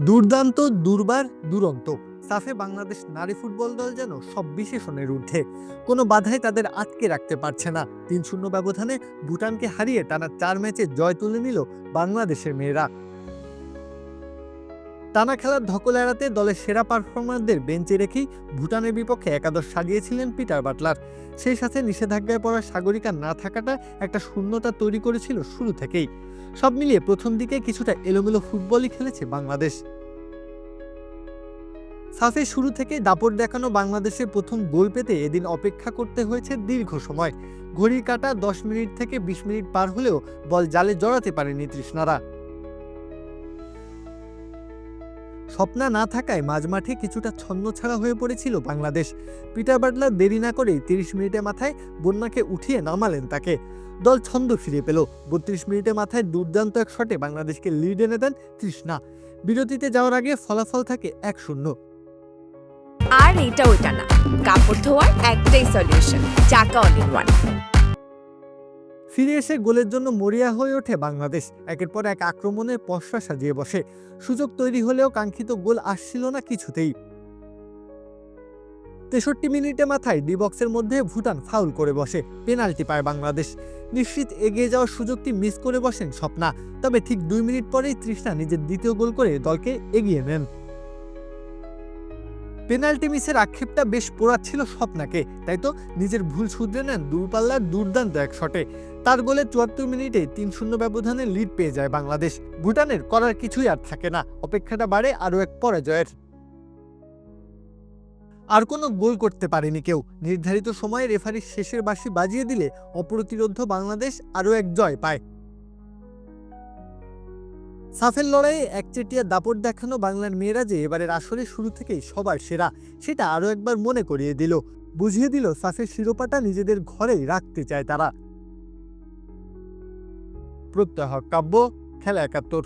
দুর্দান্ত, দুর্বার, দুরন্ত। সাফে বাংলাদেশ নারী ফুটবল দল যেন সব বিশেষণের ঊর্ধ্বে। কোনো বাধাই তাদের আটকে রাখতে পারছে না। তিন শূন্য ব্যবধানে ভুটানকে হারিয়ে টানা চার ম্যাচে জয় তুলে নিল বাংলাদেশের মেয়েরা। টানা খেলার ধকল এড়াতে দলের সেরা পারফরমারদের বেঞ্চে রেখেই ভুটানের বিপক্ষে একাদশ সাজিয়েছিলেন পিটার বাটলার। সেই সাথে নিষেধাজ্ঞায় পড়া সাগরিকা না থাকাটা একটা শূন্যতা তৈরি করেছিল শুরু থেকেই। সব মিলিয়ে প্রথম দিকে কিছুটা এলোমেলো ফুটবলই খেলেছে বাংলাদেশ। সাফে শুরু থেকে দাপট দেখানো বাংলাদেশের প্রথম গোল পেতে এদিন অপেক্ষা করতে হয়েছে দীর্ঘ সময়। ঘড়ির কাটা দশ মিনিট থেকে বিশ মিনিট পার হলেও বল জালে জড়াতে পারেনি তৃষ্ণারা। স্বপ্না না থাকায় মাঝমাঠে কিছুটা ছন্নছাড়া হয়ে পড়েছিল বাংলাদেশ। পিটার বাটলার দেরি না করেই তিরিশ মিনিটের মাথায় বন্যাকে উঠিয়ে নামালেন তাকে। দল ছন্দ ফিরে পেল। বত্রিশ মিনিটের মাথায় দুর্দান্ত এক শটে বাংলাদেশকে লিড এনে দেন তৃষ্ণা। বিরতিতে যাওয়ার আগে ফলাফল থাকে এক শূন্য। আর এটা ওইটা না। কাপড় ধোয়ার একটাই সলিউশন চাকা অল ফিরে এসে গোলের জন্য মরিয়া হয়ে ওঠে বাংলাদেশ। একের পর এক আক্রমণের পশ্চা সাজিয়ে বসে। সুযোগ তৈরি হলেও কাঙ্ক্ষিত গোল আসছিল না কিছুতেই। তেষট্টি মিনিটে মাথায় ডি বক্সের মধ্যে ভুটান ফাউল করে বসে। পেনাল্টি পায় বাংলাদেশ। নিশ্চিত এগিয়ে যাওয়ার সুযোগটি মিস করে বসেন স্বপ্না। তবে ঠিক দুই মিনিট পরেই তৃষ্ণা নিজের দ্বিতীয় গোল করে দলকে এগিয়ে নেন। পেনাল্টি মিসের আক্ষেপটা বেশ পোড়াচ্ছিল স্বপ্নাকে। তাই তো নিজের ভুল শুধরে নেন দূরপাল্লার দুর্দান্ত এক শটে। তার গোলে চুয়াত্তর মিনিটে তিন শূন্য ব্যবধানে লিড পেয়ে যায় বাংলাদেশ। ভুটানের করার কিছুই আর থাকে না। অপেক্ষাটা বাড়ে আরও এক পরাজয়ের। আর কোনো গোল করতে পারেনি কেউ। নির্ধারিত সময়ে রেফারির শেষের বাসি বাজিয়ে দিলে অপ্রতিরোধ বাংলাদেশ আরও এক জয় পায়। সাফের লড়াইয়ে একচেটিয়া দাপট দেখানো বাংলার মেয়েরা যে এবারের আসরে শুরু থেকেই সবার সেরা, সেটা আরও একবার মনে করিয়ে দিল। বুঝিয়ে দিল সাফের শিরোপাটা নিজেদের ঘরেই রাখতে চায় তারা। প্রত্যহ কাব্য, খেলা একাত্তর।